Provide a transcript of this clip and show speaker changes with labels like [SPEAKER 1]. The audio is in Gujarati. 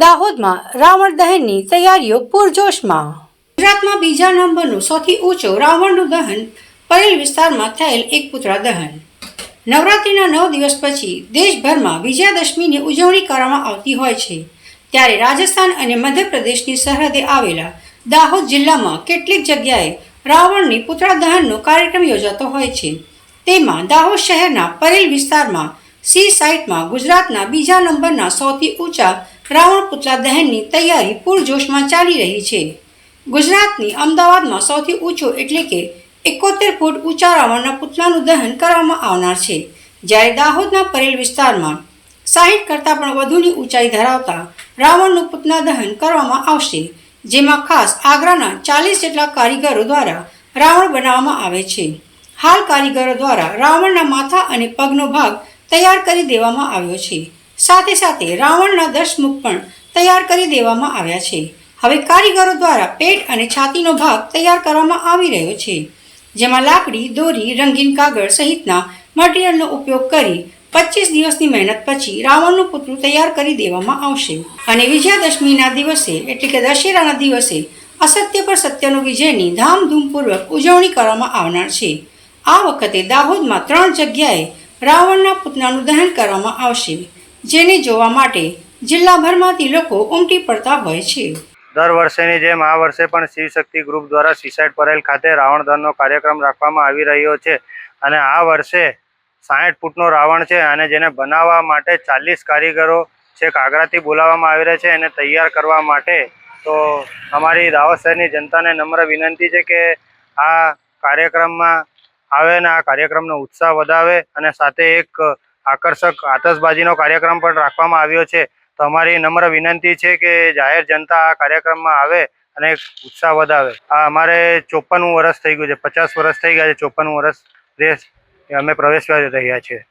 [SPEAKER 1] દાહોદમાં રાવણ દહનની તૈયારીઓ પૂરજોશમાં. ગુજરાતમાં બીજા નંબરનું સૌથી ઊંચો રાવણનું દહન પરેલ વિસ્તારમાં થયેલ એક પુતળા દહન. નવરાત્રિના નવ દિવસ પછી દેશભરમાં વિજયાદશમીની ઉજવણી કરવામાં આવતી હોય છે. ત્યારે રાજસ્થાન અને મધ્યપ્રદેશની સરહદે આવેલા દાહોદ જિલ્લામાં કેટલીક જગ્યાએ રાવણની પુતળા દહનનો કાર્યક્રમ યોજાતો હોય છે. તેમાં દાહોદ શહેરના પરેલ વિસ્તારમાં સી સાઇટમાં ગુજરાતના બીજા નંબરના સૌથી ઊંચા રાવણ પુતળા દહનની તૈયારી પૂરજોશમાં ચાલી રહી છે. ગુજરાતની અમદાવાદમાં સૌથી ઊંચો એટલે કે એકોતેર ફૂટ ઊંચા રાવણના પુતળાનું દહન કરવામાં આવનાર છે. જ્યારે દાહોદના પરેલ વિસ્તારમાં સાહીઠ કરતાં પણ વધુની ઊંચાઈ ધરાવતા રાવણનું પુતળા દહન કરવામાં આવશે, જેમાં ખાસ આગ્રાના ચાલીસ જેટલા કારીગરો દ્વારા રાવણ બનાવવામાં આવે છે. હાલ કારીગરો દ્વારા રાવણના માથા અને પગનો ભાગ તૈયાર કરી દેવામાં આવ્યો છે. સાથે સાથે રાવણના દશમુખ પણ તૈયાર કરી દેવામાં આવ્યા છે. હવે કારીગરો દ્વારા પેટ અને છાતીનો ભાગ તૈયાર કરવામાં આવી રહ્યો છે. જેમાં લાકડી, દોરી, રંગીન કાગળ સહિતના મટીરિયલનો ઉપયોગ કરી પચીસ દિવસની મહેનત પછી રાવણનું પુતળું તૈયાર કરી દેવામાં આવશે. અને વિજયાદશમીના દિવસે એટલે કે દશેરાના દિવસે અસત્ય પર સત્યનો વિજયની ધામધૂમપૂર્વક ઉજવણી કરવામાં આવનાર છે. આ વખતે દાહોદમાં ત્રણ જગ્યાએ રાવણના પુતળાનું દહન કરવામાં આવશે. જેને જોવા માટે જિલ્લાભરમાંથી લોકો ઉમટી પડતા હોય છે.
[SPEAKER 2] દર વર્ષેની જેમ આ વર્ષે પણ શિવશક્તિ ગ્રુપ દ્વારા સિસાઇડ પરેલ ખાતે રાવણ દહનનો કાર્યક્રમ રાખવામાં આવી રહ્યો છે અને આ વર્ષે સાહીઠ ફૂટનો રાવણ છે અને જેને બનાવવા માટે ચાલીસ કારીગરો છેક આગ્રાથી બોલાવવામાં આવી રહ્યા છે એને તૈયાર કરવા માટે. તો અમારી દાહોદ શહેરની જનતાને નમ્ર વિનંતી છે કે આ કાર્યક્રમમાં આવે ને આ કાર્યક્રમનો ઉત્સાહ વધાવે અને સાથે એક આકર્ષક આતશબાજીનો કાર્યક્રમ પણ રાખવામાં આવ્યો છે. તો અમારી નમ્ર વિનંતી છે કે જાહેર જનતા આ કાર્યક્રમમાં આવે અને ઉત્સાહ વધાવે આ અમારે ચોપનમું વર્ષ થઈ ગયું છે, પચાસ વર્ષ થઈ ગયા છે ચોપનમું વર્ષ રેસ અમે પ્રવેશવા રહ્યા છીએ.